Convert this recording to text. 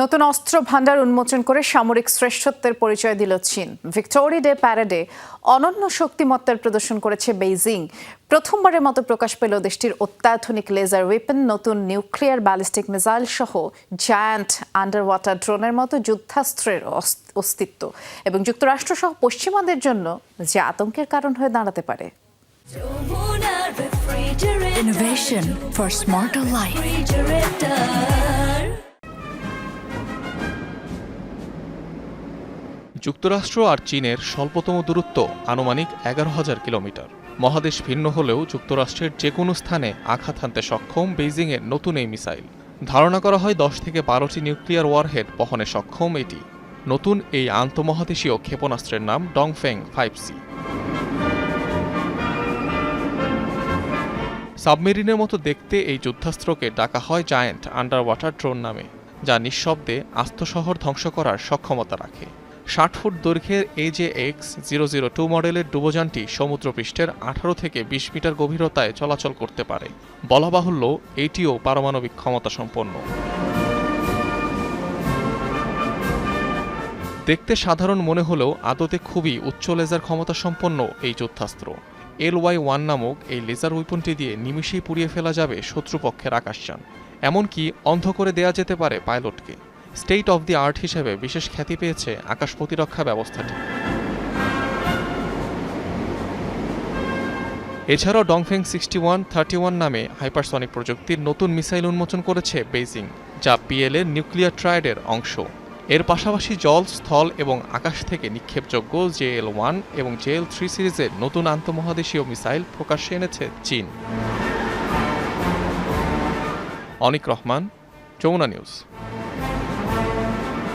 নতুন অস্ত্র ভান্ডার উন্মোচন করে সামরিক শ্রেষ্ঠত্বের পরিচয় দিল চীন। ভিক্টোরি ডে প্যারেডে অনন্য শক্তিমত্তার প্রদর্শন করেছে বেইজিং। প্রথমবারের মতো প্রকাশ পেল দেশটির অত্যাধুনিক লেজার ওয়েপন নতুন নিউক্লিয়ার ব্যালিস্টিক মিসাইল সহ জায়ান্ট আন্ডার ওয়াটার ড্রোনের মতো যুদ্ধাস্ত্রের অস্তিত্ব। এবং যুক্তরাষ্ট্র সহ পশ্চিমাদের জন্য যে আতঙ্কের কারণ হয়ে দাঁড়াতে পারে। Innovation for smarter life. যুক্তরাষ্ট্র আর চীনের স্বল্পতম দূরত্ব আনুমানিক এগারো হাজার কিলোমিটার। মহাদেশ ভিন্ন হলেও যুক্তরাষ্ট্রের যে কোনো স্থানে আঘাত হানতে সক্ষম বেইজিংয়ের নতুন এই মিসাইল। ধারণা করা হয় দশ থেকে বারোটি নিউক্লিয়ার ওয়ারহেড বহনে সক্ষম এটি। নতুন এই আন্তঃমহাদেশীয় ক্ষেপণাস্ত্রের নাম ডংফেং ফাইভ সি। সাবমেরিনের মতো দেখতে এই যুদ্ধাস্ত্রকে ডাকা হয় জায়ান্ট আন্ডার ওয়াটার ড্রোন নামে, যা নিঃশব্দে আস্ত শহর ধ্বংস করার সক্ষমতা রাখে। ষাট ফুট দৈর্ঘ্যের A J X zero zero two মডেলের ডুবোযানটি সমুদ্রপৃষ্ঠের আঠারো থেকে বিশ মিটার গভীরতায় চলাচল করতে পারে। বলা বাহুল্য এটিও পারমাণবিক ক্ষমতা সম্পন্ন। দেখতে সাধারণ মনে হলেও আদতে খুবই উচ্চ লেজার ক্ষমতা সম্পন্ন এই যুদ্ধাস্ত্র। এল ওয়াই ওয়ান নামক এই লেজার উইপনটি দিয়ে নিমিষেই পুড়িয়ে ফেলা যাবে শত্রুপক্ষের আকাশযান এমনকি অন্ধ করে দেয়া যেতে পারে পাইলটকে। স্টেট অফ দি আর্ট হিসেবে বিশেষ খ্যাতি পেয়েছে আকাশ প্রতিরক্ষা ব্যবস্থাটি। এছাড়াও Dongfeng sixty one, thirty one নামে হাইপারসনিক প্রযুক্তির নতুন মিসাইল উন্মোচন করেছে বেইজিং, যা পিএল এর নিউক্লিয়ার ট্রায়েডের অংশ। এর পাশাপাশি জল, স্থল এবং আকাশ থেকে নিক্ষেপযোগ্য জেএল ওয়ান এবং জেএল থ্রি সিরিজের নতুন আন্তঃমহাদেশীয় মিসাইল প্রকাশ্যে এনেছে চীন। অনিক রহমান, যমুনা নিউজ।